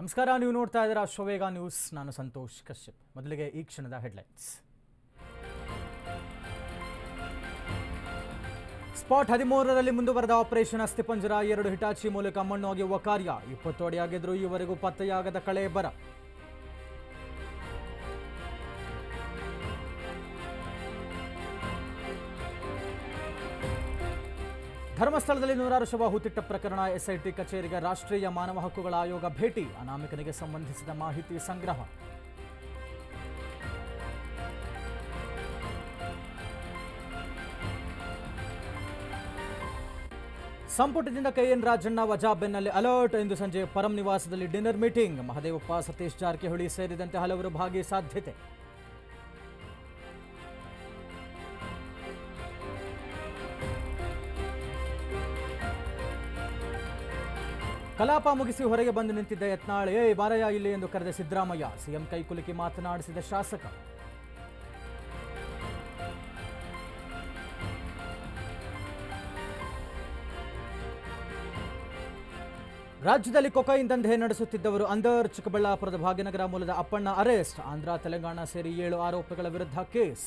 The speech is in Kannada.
ನಮಸ್ಕಾರ, ನೀವು ನೋಡ್ತಾ ಇದ್ದೀರಾ ಶೋವೇಗ ನ್ಯೂಸ್. ನಾನು ಸಂತೋಷ್ ಕಶ್ಯಪ್. ಮೊದಲಿಗೆ ಈ ಕ್ಷಣದ ಹೆಡ್ಲೈನ್ಸ್. ಸ್ಪಾಟ್ ಹದಿಮೂರರಲ್ಲಿ ಮುಂದುವರೆದ ಆಪರೇಷನ್ ಅಸ್ಥಿಪಂಜರ, ಎರಡು ಹಿಟಾಚಿ ಮೂಲಕ ಮಣ್ಣು ಒಗೆಯುವ ಕಾರ್ಯ. ಇಪ್ಪತ್ತು ಅಡಿಯಾಗಿದ್ದರೂ ಈವರೆಗೂ ಪತ್ತೆಯಾಗದ ಕಳೆ ಬರ. ಧರ್ಮಸ್ಥಳದಲ್ಲಿ ನೂರಾರು ಶವ ಹೂತಿಟ್ಟ ಪ್ರಕರಣ ಎಸ್ಐಟಿ ಕಚೇರಿಗೆ ರಾಷ್ಟ್ರೀಯ ಮಾನವ ಹಕ್ಕುಗಳ ಆಯೋಗ ಭೇಟಿ. ಅನಾಮಿಕನಿಗೆ ಸಂಬಂಧಿಸಿದ ಮಾಹಿತಿ ಸಂಗ್ರಹ. ಸಂಪುಟದಿಂದ ಕೆಎನ್ ರಾಜಣ್ಣ ವಜಾ ಬೆನ್ನಲ್ಲಿ ಅಲರ್ಟ್ ಇಂದು ಸಂಜೆ ಪರಂ ನಿವಾಸದಲ್ಲಿ ಡಿನ್ನರ್ ಮೀಟಿಂಗ್. ಮಹದೇವಪ್ಪ ಸತೀಶ್ ಜಾರಕಿಹೊಳಿ ಸೇರಿದಂತೆ ಹಲವರು ಭಾಗಿ ಸಾಧ್ಯತೆ ಕಲಾಪ ಮುಗಿಸಿ ಹೊರಗೆ ಬಂದು ನಿಂತಿದ್ದ ಯತ್ನಾಳ್ ಏ ಬಾರಯ್ಯ, ಇಲ್ಲಿ ಎಂದು ಕರೆದ ಸಿದ್ದರಾಮಯ್ಯ ಸಿಎಂ ಕೈಕುಲುಕಿ ಮಾತನಾಡಿಸಿದ ಶಾಸಕ. ರಾಜ್ಯದಲ್ಲಿ ಕೊಕೈನ್ ದಂಧೆ ನಡೆಸುತ್ತಿದ್ದವರು ಅಂದರ್ ಚಿಕ್ಕಬಳ್ಳಾಪುರದ ಭಾಗ್ಯನಗರ ಮೂಲದ ಅಪ್ಪಣ್ಣ ಅರೆಸ್ಟ್, ಆಂಧ್ರ, ತೆಲಂಗಾಣ ಸೇರಿ ಏಳು ಆರೋಪಿಗಳ ವಿರುದ್ಧ ಕೇಸ್.